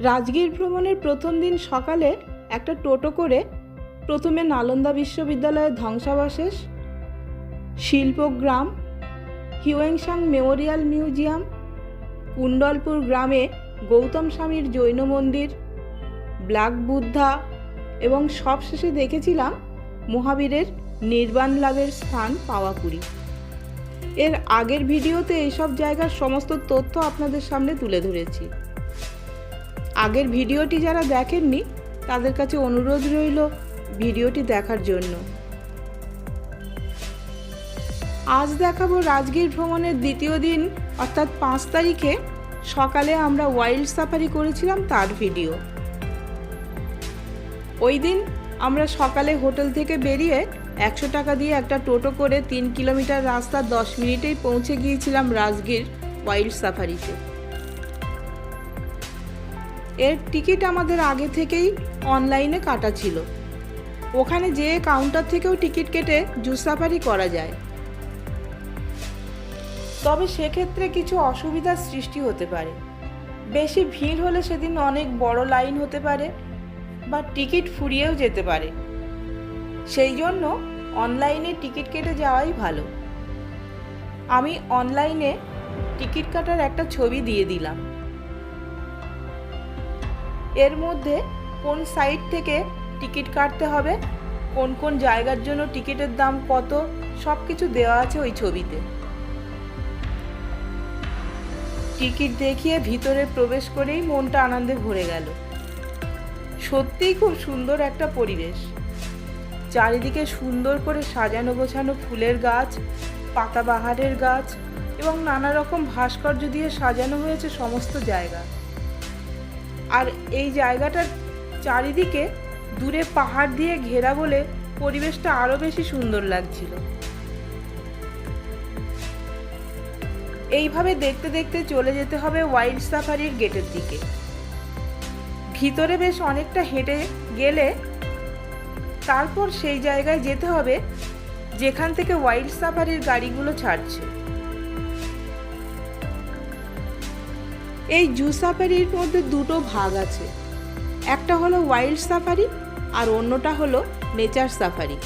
রাজগীর ভ্রমণের প্রথম দিন সকালে একটা টোটো করে প্রথমে নালন্দা বিশ্ববিদ্যালয়ের ধ্বংসাবশেষ, শিল্পগ্রাম, হিউয়েংসাং মেমোরিয়াল মিউজিয়াম, কুণ্ডলপুর গ্রামে গৌতম স্বামীর জৈন মন্দির, ব্ল্যাক বুদ্ধা এবং সবশেষে দেখেছিলাম মহাবীরের নির্বাণ লাভের স্থান পাওয়াপুরি এর আগের ভিডিওতে এইসব জায়গার সমস্ত তথ্য আপনাদের সামনে তুলে ধরেছি। আগের ভিডিওটি যারা দেখেননি, তাদের কাছে অনুরোধ রইল ভিডিওটি দেখার জন্য। আজ দেখাবো রাজগীর ভ্রমণের দ্বিতীয় দিন, অর্থাৎ পাঁচ তারিখে সকালে আমরা ওয়াইল্ড সাফারি করেছিলাম তার ভিডিও। ওই দিন আমরা সকালে হোটেল থেকে বেরিয়ে একশো টাকা দিয়ে একটা টোটো করে তিন কিলোমিটার রাস্তা দশ মিনিটেই পৌঁছে গিয়েছিলাম রাজগীর ওয়াইল্ড সাফারিতে। এর টিকিট আমাদের আগে থেকেই অনলাইনে কাটা ছিল। ওখানে যেয়ে কাউন্টার থেকেও টিকিট কেটে জু সাফারি করা যায়। তবে সেক্ষেত্রে কিছু অসুবিধার সৃষ্টি হতে পারে। বেশি ভিড় হলে সেদিন অনেক বড় লাইন হতে পারে বা টিকিট ফুরিয়েও যেতে পারে। সেই জন্য অনলাইনে টিকিট কেটে যাওয়াই ভালো। আমি অনলাইনে টিকিট কাটার একটা ছবি দিয়ে দিলাম। এর মধ্যে কোন সাইট থেকে টিকিট কাটতে হবে, কোন কোন জায়গার জন্য টিকিটের দাম কত সব কিছু দেওয়া আছে ওই ছবিতে। টিকিট দেখিয়ে ভিতরে প্রবেশ করেই মনটা আনন্দে ভরে গেল। সত্যিই খুব সুন্দর একটা পরিবেশ। চারিদিকে সুন্দর করে সাজানো গোছানো ফুলের গাছ, পাতাবাহারের গাছ এবং নানা রকম ভাস্কর্য দিয়ে সাজানো হয়েছে সমস্ত জায়গা। আর এই জায়গাটার চারিদিকে দূরে পাহাড় দিয়ে ঘেরা বলে পরিবেশটা আরও বেশি সুন্দর লাগছিল। এইভাবে দেখতে দেখতে চলে যেতে হবে ওয়াইল্ড সাফারির গেটের দিকে। ভিতরে বেশ অনেকটা হেঁটে গেলে তারপর সেই জায়গায় যেতে হবে, যেখান থেকে ওয়াইল্ড সাফারির গাড়িগুলো ছাড়ছে। এই জু সাফারির মধ্যে দুটো ভাগ আছে। একটা হলো ওয়াইল্ড সাফারি আর অন্যটা হলো নেচার সাফারি।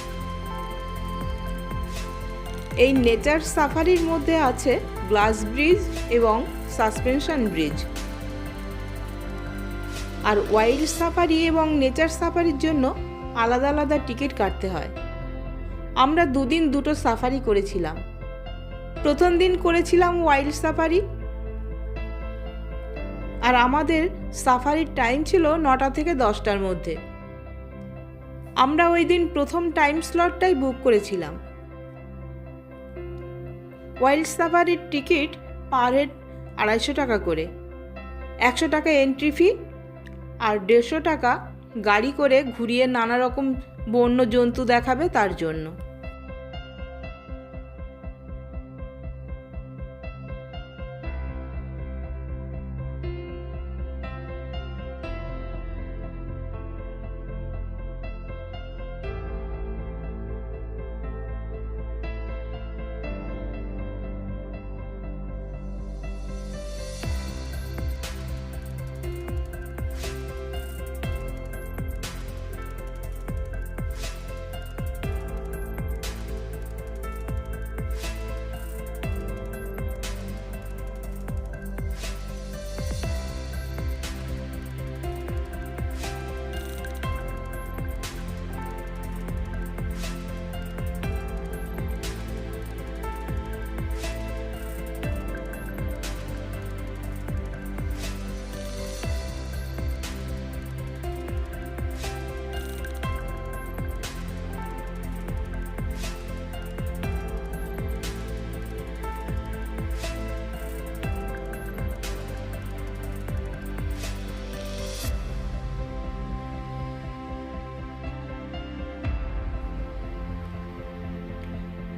এই নেচার সাফারির মধ্যে আছে গ্লাস ব্রিজ এবং সাসপেনশন ব্রিজ। আর ওয়াইল্ড সাফারি এবং নেচার সাফারির জন্য আলাদা আলাদা টিকিট কাটতে হয়। আমরা দুদিন দুটো সাফারি করেছিলাম। প্রথম দিন করেছিলাম ওয়াইল্ড সাফারি আর আমাদের সাফারির টাইম ছিল নটা থেকে দশটার মধ্যে। আমরা ওই দিন প্রথম টাইম স্লটটাই বুক করেছিলাম। ওয়াইল্ড সাফারির টিকিট পার হেড আড়াইশো টাকা করে, একশো টাকা এন্ট্রি ফি আর দেড়শো টাকা গাড়ি করে ঘুরিয়ে নানা রকম বন্য জন্তু দেখাবে তার জন্য।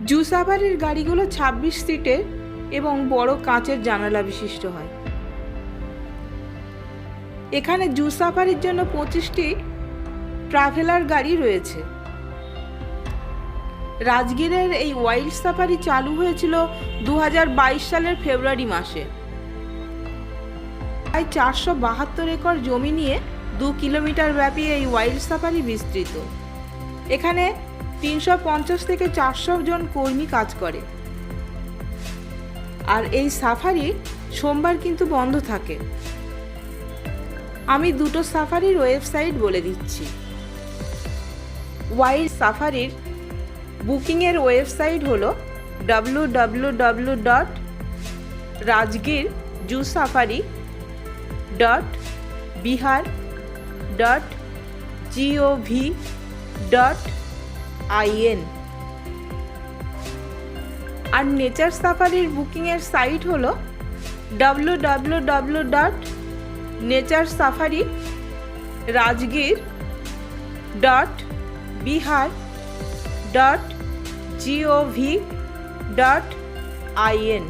জু সাফারির গাড়িগুলো ছাব্বিশ সিটের এবং বড় কাঁচের জানালা বিশিষ্ট হয়। এখানে জু সাফারির জন্য পঁচিশটি ট্রাভেলার গাড়ি রয়েছে। রাজগীরের এই ওয়াইল্ড সাফারি চালু হয়েছিল দু হাজার বাইশ সালের ফেব্রুয়ারি মাসে। প্রায় চারশো বাহাত্তর একর জমি নিয়ে দু কিলোমিটার ব্যাপী এই ওয়াইল্ড সাফারি বিস্তৃত। এখানে তিনশো পঞ্চাশ থেকে চারশো জন কর্মী কাজ করে। আর এই সাফারি সোমবার কিন্তু বন্ধ থাকে। আমি দুটো সাফারির ওয়েবসাইট বলে দিচ্ছি। ওয়াইল্ড সাফারির বুকিংয়ের ওয়েবসাইট হলো W W W dot Rajgir zoo safari dot Bihar dot GOV dot IN. R nature সাফারির বুকিংয়ের সাইট হলো W W W dot nature safari Rajgir dot Bihar dot GOV dot IN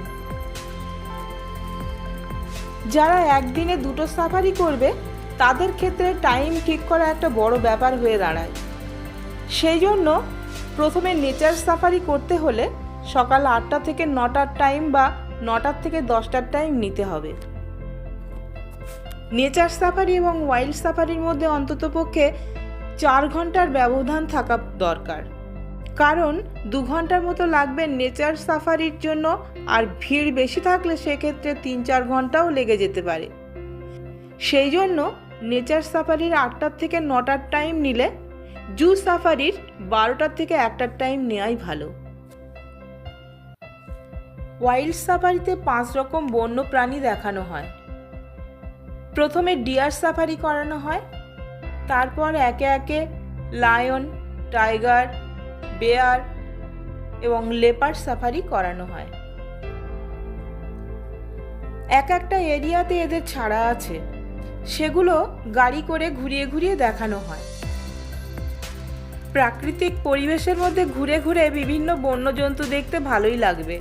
যারা একদিনে দুটো safari করবে, তাদের ক্ষেত্রে টাইম ঠিক করা একটা বড় ব্যাপার হয়ে দাঁড়ায়। সেই জন্য প্রথমে নেচার সাফারি করতে হলে সকাল আটটা থেকে নটার টাইম বা নটার থেকে দশটার টাইম নিতে হবে। নেচার সাফারি এবং ওয়াইল্ড সাফারির মধ্যে অন্ততপক্ষে চার ঘণ্টার ব্যবধান থাকা দরকার। কারণ দু ঘণ্টার মতো লাগবে নেচার সাফারির জন্য আর ভিড় বেশি থাকলে সেক্ষেত্রে তিন চার ঘন্টাও লেগে যেতে পারে। সেই জন্য নেচার সাফারির আটটার থেকে নটার টাইম নিলে জু সাফারির বারোটার থেকে একটার টাইম নেওয়াই ভালো। ওয়াইল্ড সাফারিতে পাঁচ রকম বন্য প্রাণী দেখানো হয়। প্রথমে ডিয়ার সাফারি করানো হয়, তারপর একে একে লায়ন, টাইগার, বেয়ার এবং লেপার সাফারি করানো হয়। এক একটা এরিয়াতে এদের ছাড়া আছে, সেগুলো গাড়ি করে ঘুরিয়ে ঘুরিয়ে দেখানো হয়। প্রাকৃতিক পরিবেশের মধ্যে ঘুরে ঘুরে বিভিন্ন বন্যজন্তু দেখতে ভালোই লাগবে।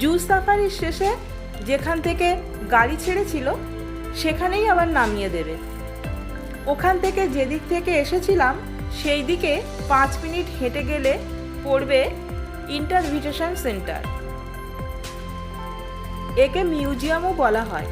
জু সাফারির শেষে যেখান থেকে গাড়ি ছেড়েছিল, সেখানেই আবার নামিয়ে দেবে। ওখান থেকে যেদিক থেকে এসেছিলাম সেই দিকে পাঁচ মিনিট হেঁটে গেলে পড়বে ইন্টারভিটেশন সেন্টার। একে মিউজিয়ামও বলা হয়।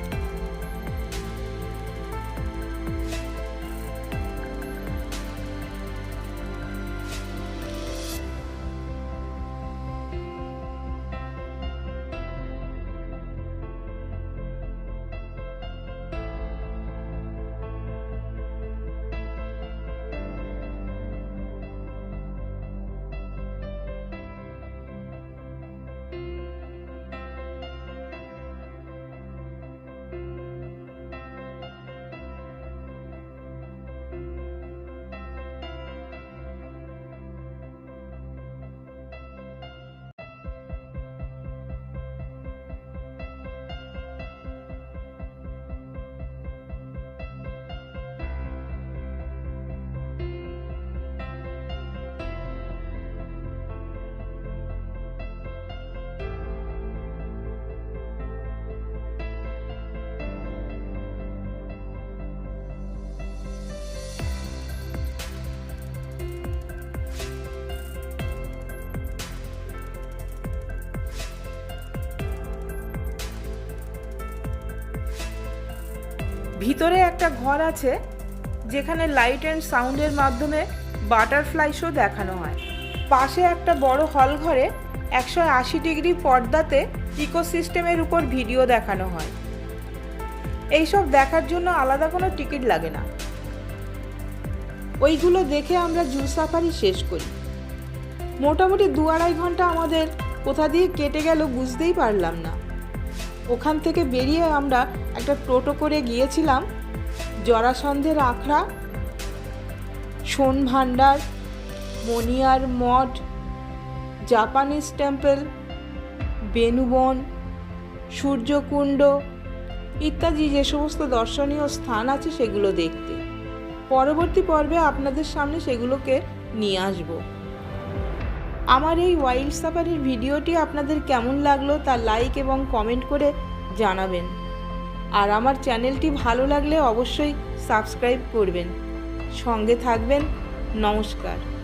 ভিতরে একটা ঘর আছে, যেখানে লাইট অ্যান্ড সাউন্ডের মাধ্যমে বাটারফ্লাই শো দেখানো হয়। পাশে একটা বড় হল ঘরে একশো আশি ডিগ্রি পর্দাতে ইকোসিস্টেমের উপর ভিডিও দেখানো হয়। এইসব দেখার জন্য আলাদা কোনো টিকিট লাগে না। ওইগুলো দেখে আমরা জু সাফারি শেষ করি। মোটামুটি দু আড়াই ঘণ্টা আমাদের কোথা দিয়ে কেটে গেল বুঝতেই পারলাম না। ওখান থেকে বেরিয়ে আমরা একটা টোটো করে গিয়েছিলাম, জরাসন্ধের আখড়া সোন ভান্ডার মনিয়ার মঠ, জাপানিজ টেম্পল, বেনুবন, সূর্যকুণ্ড ইত্যাদি যে সমস্ত দর্শনীয় স্থান আছে সেগুলো দেখতে। পরবর্তী পর্বে আপনাদের সামনে সেগুলোকে নিয়ে আসব। আমার এই ওয়াইল্ড সাফারির ভিডিওটি আপনাদের কেমন লাগল তা লাইক এবং কমেন্ট করে জানাবেন। আর আমার চ্যানেলটি ভালো লাগলে অবশ্যই সাবস্ক্রাইব করবেন। সঙ্গে থাকবেন। নমস্কার।